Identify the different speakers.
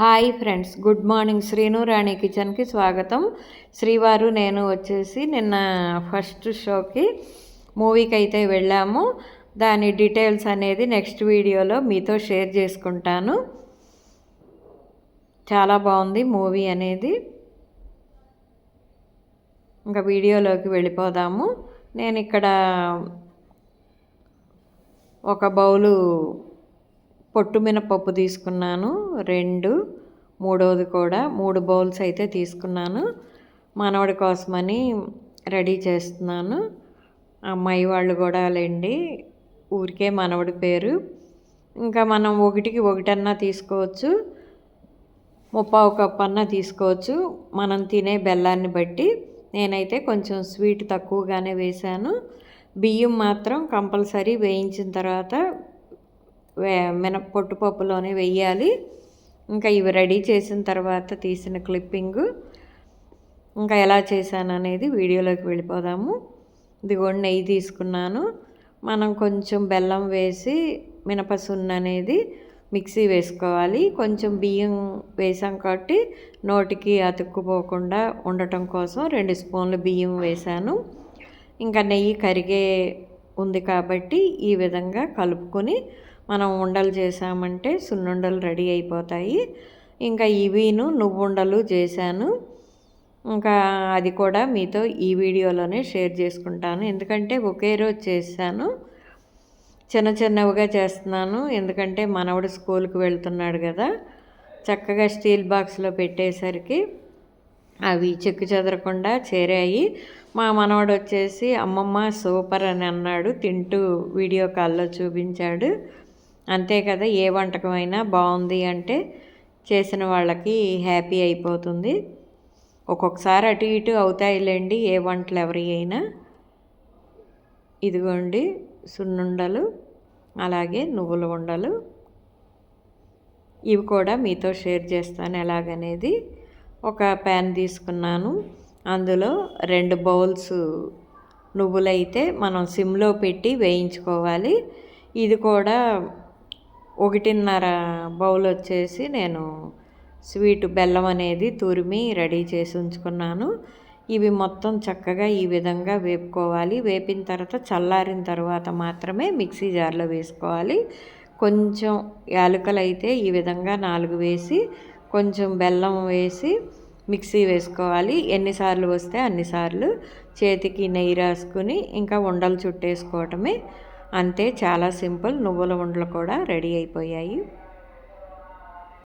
Speaker 1: Hi friends good morning. Sreenu Rani కిచెన్కి స్వాగతం. శ్రీవారు నేను వచ్చేసి నిన్న ఫస్ట్ షోకి మూవీకి అయితే వెళ్ళాము. దాని డీటెయిల్స్ అనేది నెక్స్ట్ వీడియోలో మీతో షేర్ చేసుకుంటాను. చాలా బాగుంది మూవీ అనేది. ఇంకా వీడియోలోకి వెళ్ళిపోదాము. నేను ఇక్కడ ఒక బౌలు పొట్టు మినపప్పు తీసుకున్నాను రెండు మూడవది కూడా మూడు బౌల్స్ అయితే తీసుకున్నాను. మనవడి కోసమని రెడీ చేస్తున్నాను. అమ్మాయి వాళ్ళు కూడా లేండి ఊరికే మనవడి పేరు. ఇంకా మనం ఒకటికి ఒకటన్నా తీసుకోవచ్చు ముప్పావు కప్పు అన్నా తీసుకోవచ్చు. మనం తినే బెల్లాన్ని బట్టి నేనైతే కొంచెం స్వీట్ తక్కువగానే వేశాను. బియ్యం మాత్రం కంపల్సరీ వేయించిన తర్వాత మినప పొట్టుపప్పులోనే వెయ్యాలి ఇంకా ఇవి రెడీ చేసిన తర్వాత తీసిన క్లిప్పింగు. ఇంకా ఎలా చేశాను అనేది వీడియోలోకి వెళ్ళిపోదాము. ఇదిగోండి నెయ్యి తీసుకున్నాను. మనం కొంచెం బెల్లం వేసి మినపసున్న అనేది మిక్సీ వేసుకోవాలి. కొంచెం బియ్యం వేసాం కాబట్టి నోటికి అతుక్కుపోకుండా ఉండటం కోసం రెండు స్పూన్లు బియ్యం వేశాను. ఇంకా నెయ్యి కరిగే ఉంది కాబట్టి ఈ విధంగా కలుపుకొని మనం ఉండలు చేసామంటే సున్నుండలు రెడీ అయిపోతాయి. ఇంకా ఇవిను నువ్వుండలు చేశాను. ఇంకా అది కూడా మీతో ఈ వీడియోలోనే షేర్ చేసుకుంటాను. ఎందుకంటే ఒకే రోజు చేశాను. చిన్న చిన్నవిగా చేస్తున్నాను. ఎందుకంటే మనవడు స్కూల్కి వెళ్తున్నాడు కదా. చక్కగా స్టీల్ బాక్స్లో పెట్టేసరికి అవి చెక్కు చెదరకుండా చేరాయి. మా మనవడు వచ్చేసి అమ్మమ్మ సూపర్ అని అన్నాడు. తింటూ వీడియో కాల్లో చూపించాడు. అంతే కదా ఏ వంటకం అయినా బాగుంది అంటే చేసిన వాళ్ళకి హ్యాపీ అయిపోతుంది. ఒక్కొక్కసారి అటు ఇటు అవుతాయిలేండి ఏ వంటలు ఎవరి అయినా. ఇదిగోండి సున్నుండలు అలాగే నువ్వుల ఉండలు. ఇవి కూడా మీతో షేర్ చేస్తాను ఎలాగనేది. ఒక ప్యాన్ తీసుకున్నాను అందులో రెండు బౌల్స్ నువ్వులైతే మనం సిమ్లో పెట్టి వేయించుకోవాలి. ఇది కూడా ఒకటిన్నర బౌల్ వచ్చేసి నేను స్వీట్ బెల్లం అనేది తురిమి రెడీ చేసి ఉంచుకున్నాను. ఇవి మొత్తం చక్కగా ఈ విధంగా వేపుకోవాలి. వేపిన తర్వాత చల్లారిన తర్వాత మాత్రమే మిక్సీ జార్లో వేసుకోవాలి. కొంచెం యాలకులు అయితే ఈ విధంగా నాలుగు వేసి కొంచెం బెల్లం వేసి మిక్సీ వేసుకోవాలి. ఎన్నిసార్లు వస్తే అన్నిసార్లు చేతికి నెయ్యి రాసుకుని ఇంకా ఉండలు చుట్టేసుకోవటమే అంతే చాలా సింపుల్ నువ్వుల ఉండలు కూడా రెడీ అయిపోయాయి.